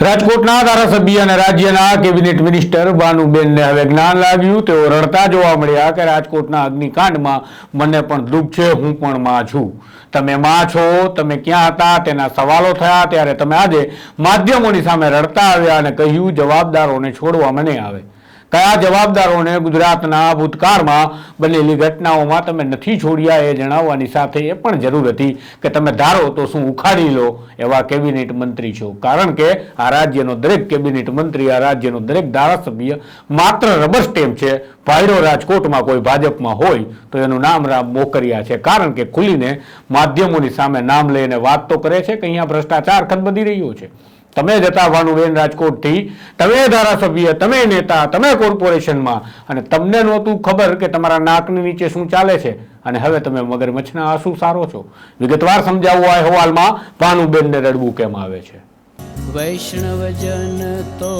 રાજકોટના ધારાસભ્ય અને રાજ્યના કેબિનેટ મિનિસ્ટર ભાનુબેનને હવે જ્ઞાન લાગ્યું. તેઓ રડતા જોવા મળ્યા કે રાજકોટના અગ્નિકાંડમાં મને પણ દુઃખ છે, હું પણ માં છું. તમે માં છો, તમે ક્યાં હતા, તેના સવાલો થયા. ત્યારે તમે આજે માધ્યમોની સામે રડતા આવ્યા અને કહ્યું, જવાબદારોને છોડવામાં નહીં આવે. કયા જવાબદારોને ગુજરાતના ભૂતકાળમાં બનેલી ઘટનાઓમાં તમે નથી છોડ્યા એ જણાવવાની સાથે એ પણ જરૂર હતી કે તમે ધારો તો શું ઉખાડી લો એવા કેબિનેટ મંત્રી છો. કારણ કે આ રાજ્યનો દરેક કેબિનેટ મંત્રી, આ રાજ્યનો દરેક ધારાસભ્ય માત્ર રબર સ્ટેમ્પ છે. ભાઈરો રાજકોટમાં કોઈ ભાજપમાં હોય તો એનું નામ રામ મોકરિયા છે. કારણ કે ખુલીને માધ્યમોની સામે નામ લઈને વાત તો કરે છે કે અહીંયા ભ્રષ્ટાચાર ખતબદી રહ્યો છે. તમે જતા ભાનુબેન રાજકોટથી તમે ધારાસભ્ય તમે નેતા તમે કોર્પોરેશનમાં. અને તમને નહોતું ખબર કે તમારા નાકની નીચે શું ચાલે છે. અને હવે તમે મગરમચ્છના આંસુ સારો છો. વિગતવાર સમજાવવું આ અહેવાલમાં ભાનુબેનને રડવું કેમ આવે છે? વૈષ્ણવજન તો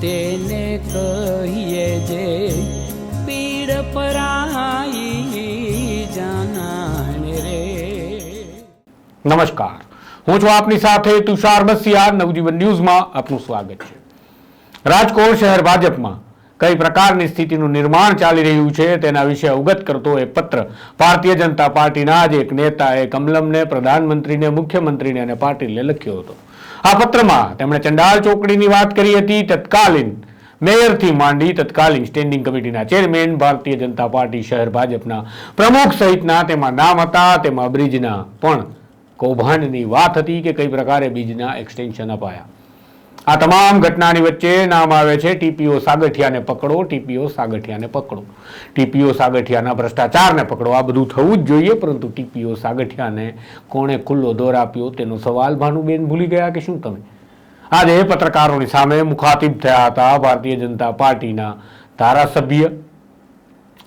તેને કહીએ જે પીડ પરાઈ જાનાને રે. નમસ્કાર. હું છું આપની સાથે તુષાર બસિયા નવજીવન ન્યૂઝમાં આપનું સ્વાગત છે. રાજકોટ શહેર ભાજપમાં કઈ પ્રકારની સ્થિતિનું નિર્માણ ચાલી રહ્યું છે તેના વિશે અવગત કરતો એક પત્ર ભારતીય જનતા પાર્ટીના જ એક નેતાએ કમલમને, પ્રધાનમંત્રીને, મુખ્યમંત્રીને અને પાટીલને લખ્યો હતો. આ પત્રમાં તેમણે ચંડાલ ચોકડીની વાત કરી હતી. તત્કાલીન મેયરથી માંડી તત્કાલીન સ્ટેન્ડિંગ કમિટીના ચેરમેન ભારતીય જનતા પાર્ટી શહેર ભાજપના પ્રમુખ સહિતના તેમાં નામ હતા. તેમાં બ્રિજના પણ કૌભાંડની વાત હતી કે કઈ પ્રકારે બીજના એક્સટેન્શન અપાયા. આ તમામ ઘટનાની વચ્ચે નામ આવે છે ટીપીઓ સાગઠિયાને પકડો, ટીપીઓ સાગઠિયાને પકડો. ટીપીઓ સાગઠિયાના ભ્રષ્ટાચારને પકડો. આ બધું થવું જ જોઈએ, પરંતુ ટીપીઓ સાગઠિયાને કોણે ખુલ્લો દોર આપ્યો તેનો સવાલ ભાનુબેન ભૂલી ગયા કે શું તમે? આજે પત્રકારોની સામે મુખાતિબ થયા હતા ભારતીય જનતા પાર્ટીના ધારાસભ્ય,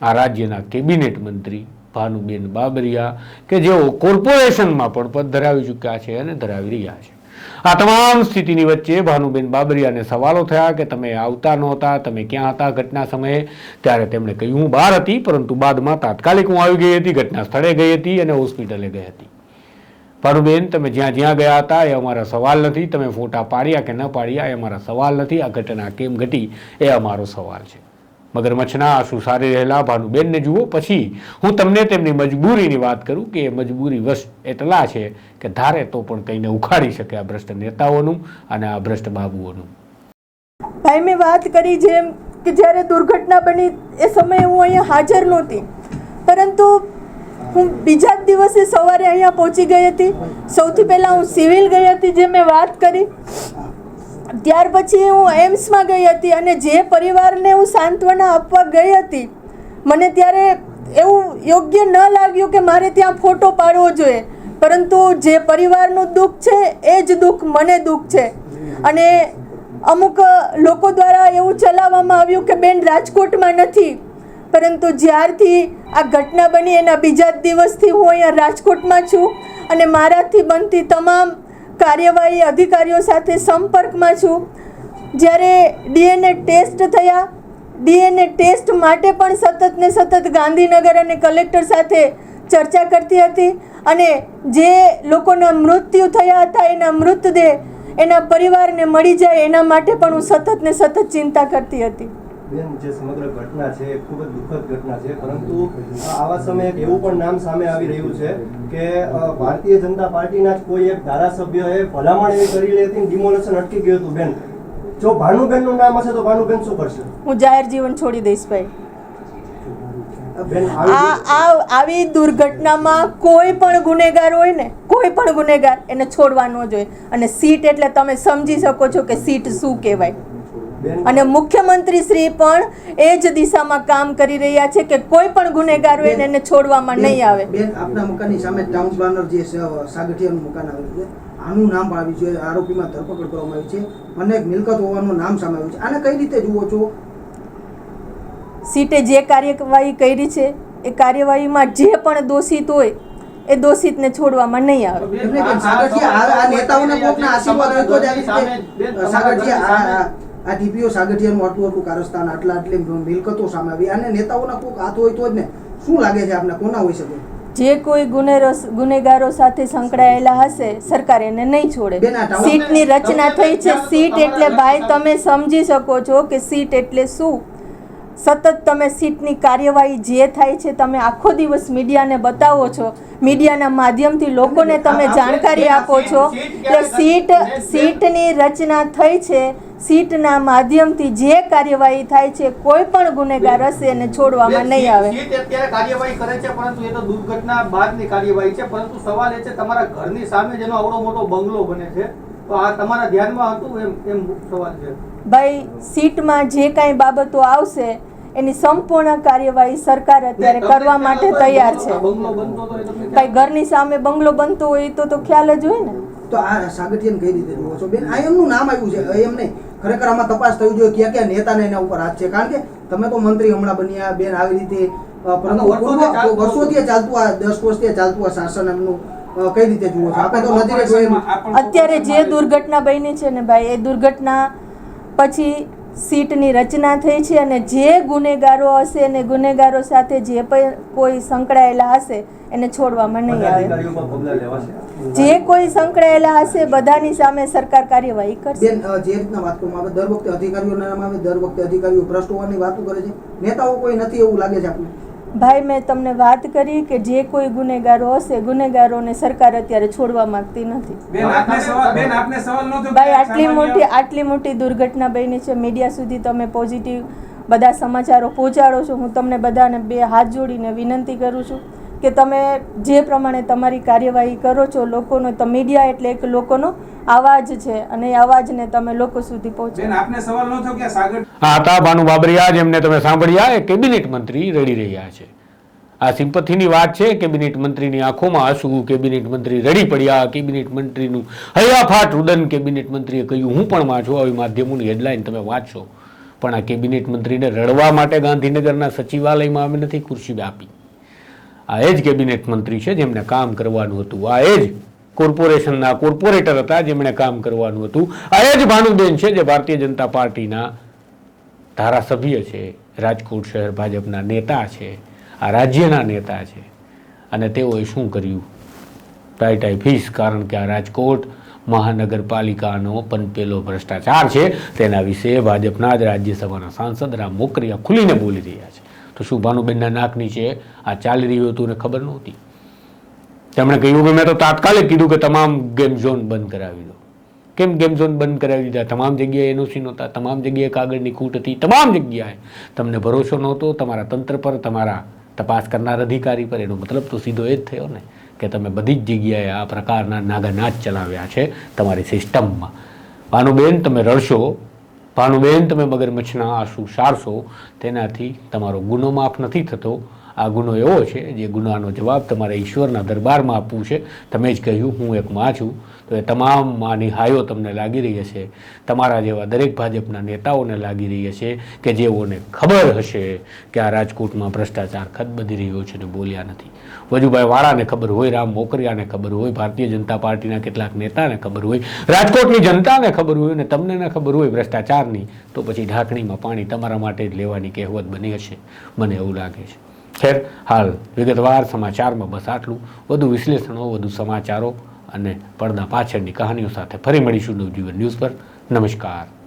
આ રાજ્યના કેબિનેટ મંત્રી ભાનુબેન બાબરિયા કે જેઓ કોર્પોરેશનમાં પણ પદ ધરાવી ચૂક્યા છે અને ધરાવી રહ્યા છે. આ તમામ સ્થિતિની વચ્ચે ભાનુબેન બાબરિયાને સવાલો થયા કે તમે આવતા નહોતા, તમે ક્યાં હતા ઘટના સમયે? ત્યારે તેમણે કહ્યું, હું બહાર હતી, પરંતુ બાદમાં તાત્કાલિક હું આવી ગઈ હતી, ઘટના સ્થળે ગઈ હતી અને હોસ્પિટલે ગઈ હતી. ભાનુબેન, તમે જ્યાં જ્યાં ગયા હતા એ અમારા સવાલ નથી, તમે ફોટા પાડ્યા કે ન પાડ્યા એ અમારા સવાલ નથી, આ ઘટના કેમ ઘટી એ અમારો સવાલ છે. મગરમચ્છના આંસુ સારી રહેલા ભાનુબેનને જુઓ. પછી હું તમને તેમની મજબૂરીની વાત કરું કે એ મજબૂરી વશ એટલા છે કે ધારે તો પણ કંઈને ઉખાડી શકે આ ભ્રષ્ટ નેતાઓનું અને આ ભ્રષ્ટ બાબુઓનું. ભાઈ, મેં વાત કરી જેમ કે જ્યારે દુર્ઘટના બની એ સમયે હું અહીંયા હાજર નહોતી. પરંતુ હું બીજા જ દિવસે સવારે અહીંયા પહોંચી ગઈ હતી. સૌથી પહેલાં હું સિવિલ ગઈ હતી જે મેં વાત કરી. ત્યાર પછી હું એમ્સમાં ગઈ હતી અને જે પરિવારને હું સાંત્વના આપવા ગઈ હતી, મને ત્યારે એવું યોગ્ય ન લાગ્યું કે મારે ત્યાં ફોટો પાડવો જોઈએ. પરંતુ જે પરિવારનું દુઃખ છે, એ જ દુઃખ, મને દુઃખ છે. અને અમુક લોકો દ્વારા એવું ચલાવવામાં આવ્યું કે બેન રાજકોટમાં નથી. પરંતુ જ્યારથી આ ઘટના બની એના બીજા દિવસથી હું અહીંયા રાજકોટમાં છું અને મારાથી બનતી તમામ કાર્યવાહી અધિકારીઓ સાથે સંપર્કમાં છું. જ્યારે ડીએનએ ટેસ્ટ થયા, ડીએનએ ટેસ્ટ માટે પણ સતત ને સતત ગાંધીનગર અને કલેક્ટર સાથે ચર્ચા કરતી હતી અને જે લોકોના મૃત્યુ થયા હતા, એના મૃતદેહ એના પરિવારને મળી જાય એના માટે પણ હું સતત ને સતત ચિંતા કરતી હતી. બેન જે સમગ્ર ઘટના છે એ ખૂબ જ દુઃખદ ઘટના છે. પરંતુ આવા સમયે એક એવું પણ નામ સામે આવી રહ્યું છે કે ભારતીય જનતા પાર્ટીના જ કોઈ એક ધારાસભ્યએ ભલામણ એવી કરી હતી ડિમોલેશન અટકી ગયું હતું બેન. જો ભાનુબેનનું નામ હશે તો ભાનુબેન શું કરશે? હું જાહેર જીવન છોડી દઈશ ભાઈ. આ આવી દુર્ઘટનામાં કોઈ પણ ગુનેગાર હોય ને કોઈ પણ ગુનેગાર એને છોડવા ન જોઈએ. અને સીટ એટલે તમે સમજી શકો છો કે સીટ શું કહેવાય. અને મુખ્યમંત્રી શ્રી પણ એ જ દિશામાં કામ કરી રહ્યા છે કે કોઈ પણ ગુનેગાર હોય એને છોડવામાં નહીં આવે. બેન આપના મકાનની સામે ટાઉન પ્લાનર જે સાગઠિયાનું મકાન આવેલું છે આનું નામ આવ્યું છે આરોપીમાં ધરપકડ કરવામાં આવી છે. અને એક મિલકત હોવાનું નામ સામે આવ્યું છે. આને કઈ રીતે જુઓ છો? સીટે જે કાર્યવાહી કરી છે એ કાર્યવાહીમાં જે પણ દોષિત હોય એ દોષિતને છોડવામાં નહીં આવે. આ- ટીપીઓ સાગઠિયાનું આટલું આટલું કારસ્તાન આટલા આટલી મિલકતો સામે આવી. અને નેતાઓના કોઈક હાથ હોય તો જ ને. શું લાગે છે આપને? કોના હોઈ શકે? જે કોઈ ગુનેરો ગુનેગારો સાથે સંકળાયેલા હશે સરકાર એને નહીં છોડે. સીટની રચના થઈ છે. સીટ એટલે ભાઈ તમે સમજી શકો છો કે સીટ એટલે શું? સતત તમે સીટની કાર્યવાહી જે થાય છે તમે આખો દિવસ મીડિયાને બતાવો છો. મીડિયાના માધ્યમથી લોકોને તમે જાણકારી આપો છો કે સીટ સીટની રચના થઈ છે સીટના માધ્યમથી જે કાર્યવાહી થાય છે કોઈ પણ ગુનેગાર હશે એને છોડવામાં નહીં આવે. સીટ અત્યારે કાર્યવાહી કરે છે પરંતુ એ તો દુર્ઘટના બાદની કાર્યવાહી છે. પરંતુ સવાલ એ છે તમારા ઘરની સામે જેનો આવડો મોટો બંગલો બને છે તો આ તમારા ધ્યાનમાં હતું? એમ એમ સવાલ છે. ભાઈ સીટમાં જે કાંઈ બાબતો આવશે એની સંપૂર્ણ કાર્યવાહી સરકાર અત્યારે કરવા માટે તૈયાર છે. ભાઈ ઘરની સામે બંગલો બનતો હોય તો તો ખ્યાલ જ હોય ને. તો આ સાગઠિયન કઈ રીતે બેન આ એમનું નામ આવ્યું છે એમ નહીં. ખરેખર આમાં તપાસ થવી જોઈએ ક્યાં ક્યાં નેતાને એના ઉપર હાથ છે. કારણ કે તમે તો મંત્રી હમણાં બન્યા બેન આવી રીતે પરંતુ વર્ષોથી ચાલતું આ દસ વર્ષથી ચાલતું આ શાસન એમનું કઈ રીતે જુઓ છો? આપણે તો નજરે અત્યારે જે દુર્ઘટના બની છે ને ભાઈ એ દુર્ઘટના પછી સીટની રચના થઈ છે અને જે ગુનેગારો હશે અને ગુનેગારો સાથે જે પણ કોઈ સંકળાયેલા હશે એને છોડવામાં નહીં આવે. જે કોઈ સંકળાયેલા હશે બધાની સામે સરકાર કાર્યવાહી કરશે. જે રીતના વાત કરવામાં આવે દર વખતે અધિકારીઓના નામ આવે દર વખતે અધિકારીઓ ભ્રષ્ટ હોવાની વાતો કરે છે. નેતાઓ કોઈ નથી એવું લાગે છે આપણને? ભાઈ મેં તમને વાત કરી કે જે કોઈ ગુનેગારો હશે ગુનેગારોને સરકાર અત્યારે છોડવા માંગતી નથી. ભાઈ આટલી મોટી આટલી મોટી દુર્ઘટના બની છે મીડિયા સુધી તમે પોઝિટિવ બધા સમાચારો પહોંચાડો છો. હું તમને બધાને બે હાથ જોડીને વિનંતી કરું છું કે તમે જે પ્રમાણે તમારી કાર્યવાહી કરો છો લોકોનો તો મીડિયા એટલે એક લોકોનો અવાજ છે અને એ અવાજને તમે લોકો સુધી પહોંચો આપને સવાલ નહોતો કે સાગર આ હતા ભાનુ બાબરિયા જેમને તમે સાંભળ્યા એ કેબિનેટ મંત્રી રડી રહ્યા છે. આ સિમ્પથીની વાત છે, કેબિનેટ મંત્રીની આંખોમાં આંસુ, કેબિનેટ મંત્રી રડી પડ્યા, કેબિનેટ મંત્રીનું હૈયાફાટ રુદન કેબિનેટ મંત્રીએ કહ્યું, હું પણ વાંચું આવી માધ્યમોની હેડલાઇન તમે વાંચશો. પણ આ કેબિનેટ મંત્રીને રડવા માટે ગાંધીનગરના સચિવાલયમાં અમે નથી ખુરશી આપી. આ એ જ કેબિનેટ મંત્રી છે જેમને કામ કરવાનું હતું. આ એ જ કોર્પોરેશનના કોર્પોરેટર હતા જેમણે કામ કરવાનું હતું. આ એ જ ભાનુબેન છે જે ભારતીય જનતા પાર્ટીના ધારાસભ્ય છે, રાજકોટ શહેર ભાજપના નેતા છે, આ રાજ્યના નેતા છે. અને તેઓએ શું કર્યું? ટાઈ ટાઈ ફીસ, કારણ કે આ રાજકોટ મહાનગરપાલિકાનો પણ પેલો ભ્રષ્ટાચાર છે. તેના વિશે ભાજપના જ રાજ્યસભાના સાંસદ રામ મોકરિયા ખુલીને બોલી રહ્યા છે. તો શું ભાનુબેનના નાક નીચે આ ચાલી રહ્યું હતું ને ખબર નહોતી? તેમણે કહ્યું કે મેં તો તાત્કાલિક કીધું કે તમામ ગેમ ઝોન બંધ કરાવી દો. કેમ ગેમ ઝોન બંધ કરાવી દીધા? તમામ જગ્યાએ એનઓસી નહોતા, તમામ જગ્યાએ કાગળની ખૂટ હતી, તમામ જગ્યાએ. તમને ભરોસો નહોતો, તમારા તંત્ર પર, તમારા તપાસ કરનાર અધિકારી પર. એનો મતલબ તો સીધો એ જ થયો ને, કે તમે બધી જ જગ્યાએ આ પ્રકારના નાગાનાચ ચલાવ્યા છે તમારી સિસ્ટમમાં. ભાનુબેન તમે રડશો. ભાનુબેન તમે મગરમચ્છના આંસુ સારશો. તેનાથી તમારો ગુનો માફ નથી થતો. આ ગુનો એવો છે, જે ગુનાનો જવાબ તમારે ઈશ્વરના દરબારમાં આપવું છે. તમે જ કહ્યું, હું એક માં છું. તો એ તમામ નિહાયો તમને લાગી રહી હશે. તમારા જેવા દરેક ભાજપના નેતાઓને લાગી રહી હશે કે જેઓને ખબર હશે કે આ રાજકોટમાં ભ્રષ્ટાચાર ખતબદી રહ્યો છે ને બોલ્યા નથી. વજુભાઈ વાળાને ખબર હોય, રામ મોકરિયાને ખબર હોય, ભારતીય જનતા પાર્ટીના કેટલાક નેતાને ખબર હોય, રાજકોટની જનતાને ખબર હોય અને તમને ન ખબર હોય ભ્રષ્ટાચારની, તો પછી ઢાંકણીમાં પાણી તમારા માટે જ લેવાની કહેવત બની હશે. મને એવું લાગે છે. ખેર, હાલ વિગતવાર સમાચારમાં બસ આટલું. વધુ વિશ્લેષણો, વધુ સમાચારો અને પડદા પાછળની કહાનીઓ સાથે ફરી મળીશું નવજીવન ન્યૂઝ પર. નમસ્કાર.